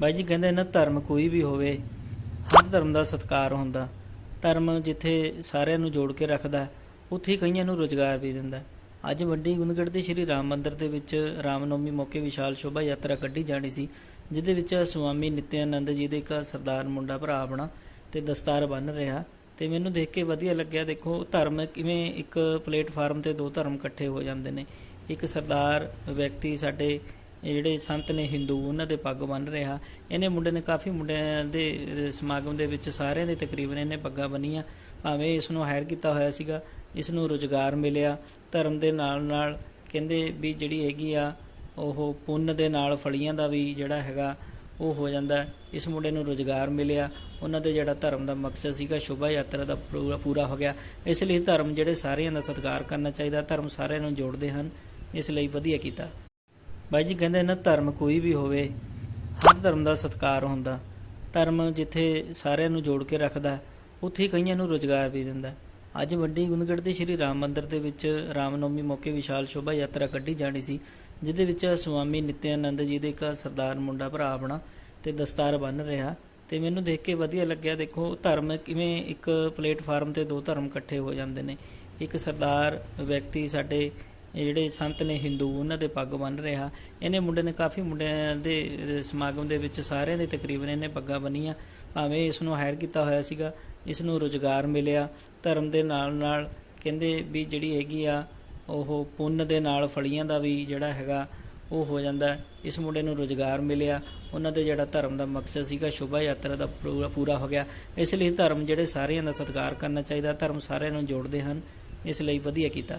ਬਾਈ ਜੀ ਕਹਿੰਦੇ ਨਾ ਧਰਮ ਕੋਈ ਵੀ ਹੋਵੇ, ਹਰ ਧਰਮ ਦਾ ਸਤਿਕਾਰ ਹੁੰਦਾ। ਧਰਮ ਜਿੱਥੇ ਸਾਰਿਆਂ ਨੂੰ ਜੋੜ ਕੇ ਰੱਖਦਾ, ਉੱਥੇ ਹੀ ਕਈਆਂ ਨੂੰ ਰੋਜ਼ਗਾਰ ਵੀ ਦਿੰਦਾ। ਅੱਜ ਵੱਡੀ ਗੁੰਦਗੜ ਦੇ ਸ਼੍ਰੀ ਰਾਮ ਮੰਦਿਰ ਦੇ ਵਿੱਚ ਰਾਮਨੌਮੀ ਮੌਕੇ ਵਿਸ਼ਾਲ ਸ਼ੋਭਾ ਯਾਤਰਾ ਕੱਢੀ ਜਾਣੀ ਸੀ, ਜਿਹਦੇ ਵਿੱਚ ਸਵਾਮੀ ਨਿਤਿਆਨੰਦ ਜੀ ਦੇ ਇੱਕ ਸਰਦਾਰ ਮੁੰਡਾ ਭਰਾ ਆਪਣਾ ਤੇ ਦਸਤਾਰ ਬੰਨ ਰਿਹਾ ਤੇ ਮੈਨੂੰ ਦੇਖ ਕੇ ਵਧੀਆ ਲੱਗਿਆ, ਦੇਖੋ ਧਰਮ ਕਿਵੇਂ ਇੱਕ ਪਲੇਟਫਾਰਮ ਤੇ ਦੋ ਧਰਮ ਇਕੱਠੇ ਹੋ ਜਾਂਦੇ ਨੇ। ਇੱਕ ਸਰਦਾਰ ਵਿਅਕਤੀ ਸਾਡੇ ਇਹ ਜਿਹੜੇ ਸੰਤ ਨੇ ਹਿੰਦੂ ਉਹਨਾਂ ਦੇ ਪੱਗ ਬੰਨ ਰਿਹਾ। ਇਹਨੇ ਮੁੰਡੇ ਨੇ ਕਾਫੀ ਮੁੰਡਿਆਂ ਦੇ ਸਮਾਗਮ ਦੇ ਵਿੱਚ ਸਾਰਿਆਂ ਦੇ ਤਕਰੀਬਨ ਇਹਨੇ ਪੱਗਾਂ ਬੰਨੀਆਂ। ਭਾਵੇਂ ਇਸ ਨੂੰ ਹਾਇਰ ਕੀਤਾ ਹੋਇਆ ਸੀਗਾ, ਇਸ ਨੂੰ ਰੋਜ਼ਗਾਰ ਮਿਲਿਆ। ਧਰਮ ਦੇ ਨਾਲ ਨਾਲ ਕਹਿੰਦੇ ਵੀ ਜਿਹੜੀ ਹੈਗੀ ਆ, ਉਹ ਪੁੰਨ ਦੇ ਨਾਲ ਫਲੀਆਂ ਦਾ ਵੀ ਜਿਹੜਾ ਹੈਗਾ, ਉਹ ਹੋ ਜਾਂਦਾ। ਇਸ ਮੁੰਡੇ ਨੂੰ ਰੋਜ਼ਗਾਰ ਮਿਲਿਆ। ਉਹਨਾਂ ਦੇ ਜਿਹੜਾ ਧਰਮ ਦਾ ਮਕਸਦ ਸੀਗਾ, ਸ਼ੋਭਾ ਯਾਤਰਾ ਦਾ ਪੂਰਾ ਪੂਰਾ ਹੋ ਗਿਆ। ਇਸ ਲਈ ਧਰਮ ਜਿਹੜੇ ਸਾਰਿਆਂ ਦਾ ਸਤਿਕਾਰ ਕਰਨਾ ਚਾਹੀਦਾ। ਧਰਮ ਸਾਰਿਆਂ ਨੂੰ ਜੋੜਦੇ ਹਨ। ਇਸ ਲਈ ਵਧੀਆ ਕੀਤਾ। ਬਾਈ ਜੀ ਕਹਿੰਦੇ ਨਾ ਧਰਮ ਕੋਈ ਵੀ ਹੋਵੇ, ਹਰ ਧਰਮ ਦਾ ਸਤਿਕਾਰ ਹੁੰਦਾ। ਧਰਮ ਜਿੱਥੇ ਸਾਰਿਆਂ ਨੂੰ ਜੋੜ ਕੇ ਰੱਖਦਾ, ਉੱਥੇ ਕਈਆਂ ਨੂੰ ਰੋਜ਼ਗਾਰ ਵੀ ਦਿੰਦਾ। ਅੱਜ ਵੱਡੀ ਗੁੰਦਗੜ ਦੇ ਸ਼੍ਰੀ ਰਾਮ ਮੰਦਿਰ ਦੇ ਵਿੱਚ ਰਾਮਨੌਮੀ ਮੌਕੇ ਵਿਸ਼ਾਲ ਸ਼ੋਭਾ ਯਾਤਰਾ ਕੱਢੀ ਜਾਣੀ ਸੀ, ਜਿਹਦੇ ਵਿੱਚ ਸਵਾਮੀ ਨਿਤਿਆਨੰਦ ਜੀ ਦੇ ਇੱਕ ਸਰਦਾਰ ਮੁੰਡਾ ਭਰਾ ਆਪਣਾ ਤੇ ਦਸਤਾਰ ਬੰਨ ਰਿਹਾ ਤੇ ਮੈਨੂੰ ਦੇਖ ਕੇ ਵਧੀਆ ਲੱਗਿਆ, ਦੇਖੋ ਧਰਮ ਕਿਵੇਂ ਇੱਕ ਪਲੇਟਫਾਰਮ ਤੇ ਦੋ ਧਰਮ ਇਕੱਠੇ ਹੋ ਜਾਂਦੇ ਨੇ। ਇੱਕ ਸਰਦਾਰ ਵਿਅਕਤੀ ਸਾਡੇ ਇਹ ਜਿਹੜੇ ਸੰਤ ਨੇ ਹਿੰਦੂ, ਉਹਨਾਂ ਦੇ ਪੱਗ ਬੰਨ ਰਿਹਾ। ਇਹਨੇ ਮੁੰਡੇ ਨੇ ਕਾਫੀ ਮੁੰਡਿਆਂ ਦੇ ਸਮਾਗਮ ਦੇ ਵਿੱਚ ਸਾਰਿਆਂ ਦੇ ਤਕਰੀਬਨ ਇਹਨੇ ਪੱਗਾਂ ਬੰਨੀਆਂ। ਭਾਵੇਂ ਇਸ ਨੂੰ ਹਾਇਰ ਕੀਤਾ ਹੋਇਆ ਸੀਗਾ, ਇਸ ਨੂੰ ਰੋਜ਼ਗਾਰ ਮਿਲਿਆ। ਧਰਮ ਦੇ ਨਾਲ ਨਾਲ ਕਹਿੰਦੇ ਵੀ ਜਿਹੜੀ ਹੈਗੀ ਆ, ਉਹ ਪੁੰਨ ਦੇ ਨਾਲ ਫਲੀਆਂ ਦਾ ਵੀ ਜਿਹੜਾ ਹੈਗਾ, ਉਹ ਹੋ ਜਾਂਦਾ। ਇਸ ਮੁੰਡੇ ਨੂੰ ਰੋਜ਼ਗਾਰ ਮਿਲਿਆ। ਉਹਨਾਂ ਦੇ ਜਿਹੜਾ ਧਰਮ ਦਾ ਮਕਸਦ ਸੀਗਾ, ਸ਼ੋਭਾ ਯਾਤਰਾ ਦਾ ਪੂਰਾ ਪੂਰਾ ਹੋ ਗਿਆ। ਇਸ ਲਈ ਧਰਮ ਜਿਹੜੇ ਸਾਰਿਆਂ ਦਾ ਸਤਿਕਾਰ ਕਰਨਾ ਚਾਹੀਦਾ। ਧਰਮ ਸਾਰਿਆਂ ਨੂੰ ਜੋੜਦੇ ਹਨ। ਇਸ ਲਈ ਵਧੀਆ ਕੀਤਾ।